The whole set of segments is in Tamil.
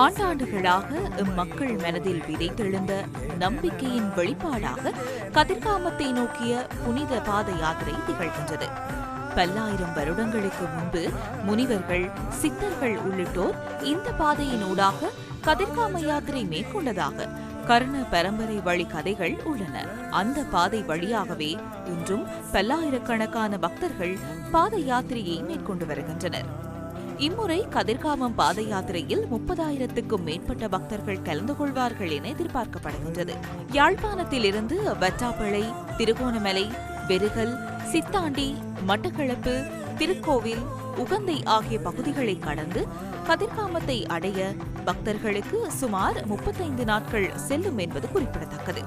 ஆண்டாண்டுகளாக இம்மக்கள் மனதில் விதைத்தெழுந்த நம்பிக்கையின் வெளிப்பாடாக கதிர்காமத்தை நோக்கிய புனித பாத யாத்திரை திகழ்கின்றது. பல்லாயிரம் வருடங்களுக்கு முன்பு முனிவர்கள் சித்தர்கள் உள்ளிட்டோர் இந்த பாதையினூடாக கதிர்காம யாத்திரை மேற்கொண்டதாக கர்ண பரம்பரை வழி கதைகள் உள்ளன. அந்த பாதை வழியாகவே இன்றும் பல்லாயிரக்கணக்கான பக்தர்கள் பாத யாத்திரையை மேற்கொண்டு வருகின்றனர். இம்முறை கதிர்காமம் பாத யாத்திரையில் முப்பதாயிரத்துக்கும் மேற்பட்ட பக்தர்கள் கலந்து கொள்வார்கள் என எதிர்பார்க்கப்படுகின்றது. யாழ்ப்பாணத்திலிருந்து வட்டாப்பளை திருகோணமலை வெறுகல் சித்தாண்டி மட்டக்களப்பு திருக்கோவில் உகந்தை ஆகிய பகுதிகளை கடந்து கதிர்காமத்தை அடைய பக்தர்களுக்கு சுமார் முப்பத்தைந்து நாட்கள் செல்லும் என்பது குறிப்பிடத்தக்கது.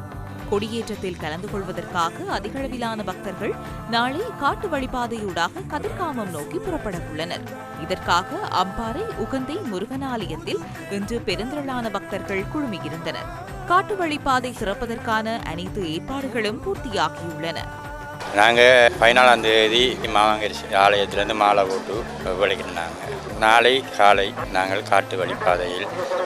கொடியேற்றத்தில் கலந்து கொள்வதற்காக அதிகளவிலான பக்தர்கள் நாளை காட்டு வழிபாதையூடாக கதிர்காமம் நோக்கி புறப்பட உள்ளனர் இதற்காக அம்பாறை உகந்தை முருகனாலயத்தில் இன்று பெருந்திரளான பக்தர்கள் குழுமியிருந்தனர். காட்டு வழிப்பாதை சிறப்பதற்கான அனைத்து ஏற்பாடுகளும் பூர்த்தியாகியுள்ளன. நாங்கள் பதினாலாம் தேதி மாவாங்கரிசி ஆலயத்திலேருந்து மாலை போட்டு விளைக்கிட்டாங்க நாளை காலை நாங்கள் காட்டு வழிப்பாதையில்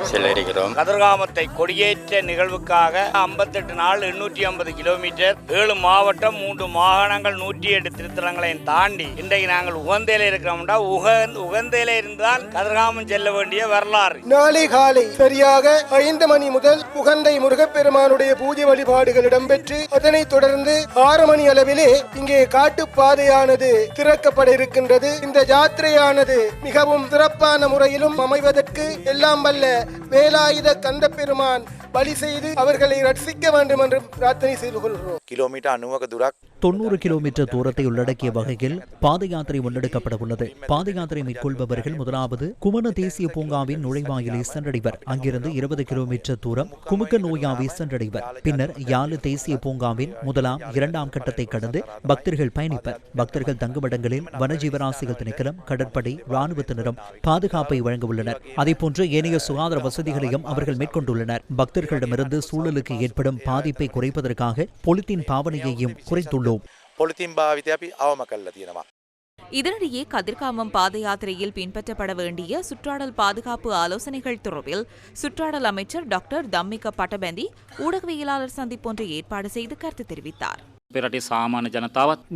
செல்ல இருக்கிறோம் கதிர்காமத்தை கொடியேற்ற நிகழ்வுக்காக ஐம்பத்தெட்டு நாள் எண்ணூற்றி ஐம்பது கிலோமீட்டர் ஏழு மாவட்டம் மூன்று மாகாணங்கள் நூற்றி எட்டு திருத்தலங்களையும் தாண்டி இன்றைக்கு நாங்கள் உகந்தையில இருக்கிறோம்டா. உகந் உகந்தையில இருந்தால் கதிர்காமம் செல்ல வேண்டிய வரலாறு. நாளை காலை சரியாக ஐந்து மணி முதல் உகந்தை முருகப்பெருமானுடைய பூஜை வழிபாடுகள் இடம்பெற்று அதனைத் தொடர்ந்து ஆறு மணி அளவிலே இங்கே காட்டுப்பாதையானது திறக்கப்பட இருக்கின்றது இந்த யாத்திரையானது மிகவும் சிறப்பான முறையிலும் அமைவதற்கு எல்லாம் வல்ல வேலாயுத கந்த பெருமான் பலி செய்து அவர்களை ரட்சிக்க வேண்டும் என்று பிரார்த்தனை செய்து கொள்கிறோம். கிலோமீட்டர் அணுவக துராக் தொண்ணூறு கிலோமீட்டர் தூரத்தை உள்ளடக்கிய வகையில் பாத யாத்திரை முன்னெடுக்கப்பட உள்ளது. பாத யாத்திரை மேற்கொள்பவர்கள் முதலாவது குமண தேசிய பூங்காவின் நுழைவாயிலை சென்றடைவர். அங்கிருந்து இருபது கிலோமீட்டர் தூரம் குமுக்க நோயாவை சென்றடைவர். பின்னர் யாழ் தேசிய பூங்காவின் முதலாம் இரண்டாம் கட்டத்தை கடந்து பக்தர்கள் பயணிப்பர். பக்தர்கள் தங்குமிடங்களில் வனஜீவராசிகள் திணைக்களம் கடற்படை ராணுவத்தினரும் பாதுகாப்பை வழங்க உள்ளனர். அதேபோன்று ஏனைய சுகாதார வசதி வசதிகளையும் அவர்கள் மேற்கொண்டுள்ளனர். பக்தர்களிடமிருந்து சூழலுக்கு ஏற்படும் பாதிப்பை குறைப்பதற்காக பொலித்தீன் பாவனையையும் குறைத்துள்ளோம். இதனிடையே கதிர்காமம் பாத யாத்திரையில் பின்பற்றப்பட வேண்டிய சுற்றாடல் பாதுகாப்பு ஆலோசனைகள் தொடர்பில் சுற்றாடல் அமைச்சர் டாக்டர் தம்மிக பட்டபந்தி ஊடகவியலாளர் சந்திப்பு சந்திப்பொன்றை ஏற்பாடு செய்து கருத்து தெரிவித்தார்.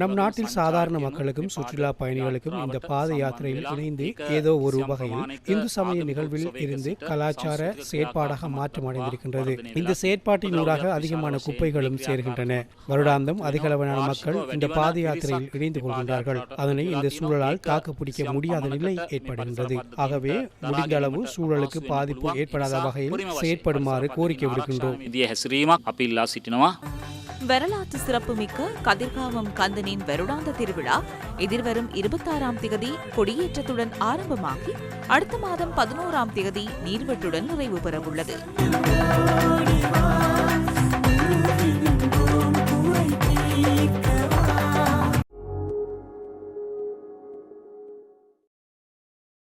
நம் நாட்டில் சாதாரண மக்களுக்கும் சுற்றுலா பயணிகளுக்கும் இந்த பாத யாத்திரையில் இணைந்து ஏதோ ஒரு வகையில் இந்து சமய நிகழ்வில் இருந்து கலாச்சார செயற்பாடாக மாற்றமடைந்திருக்கின்றது. இந்த செயற்பாட்டின் ஊடாக அதிகமான குப்பைகளும் சேர்கின்றன. வருடாந்தம் அதிக அளவிலான மக்கள் இந்த பாத யாத்திரையில் இணைந்து கொள்கின்றார்கள். அதனை இந்த சூழலால் தாக்கு பிடிக்க முடியாத நிலை ஏற்படுகின்றது. ஆகவே முடிந்த அளவு சூழலுக்கு பாதிப்பு ஏற்படாத வகையில் செயற்படுமாறு கோரிக்கை விடுக்கின்றோம். வரலாற்று சிறப்புமிக்க கதிர்காமம் கந்தனின் வருடாந்த திருவிழா எதிர்வரும் இருபத்தாறாம் திகதி கொடியேற்றத்துடன் ஆரம்பமாகி அடுத்த மாதம் பதினோராம் திகதி நீர்வெட்டுடன் நிறைவு பெறவுள்ளது.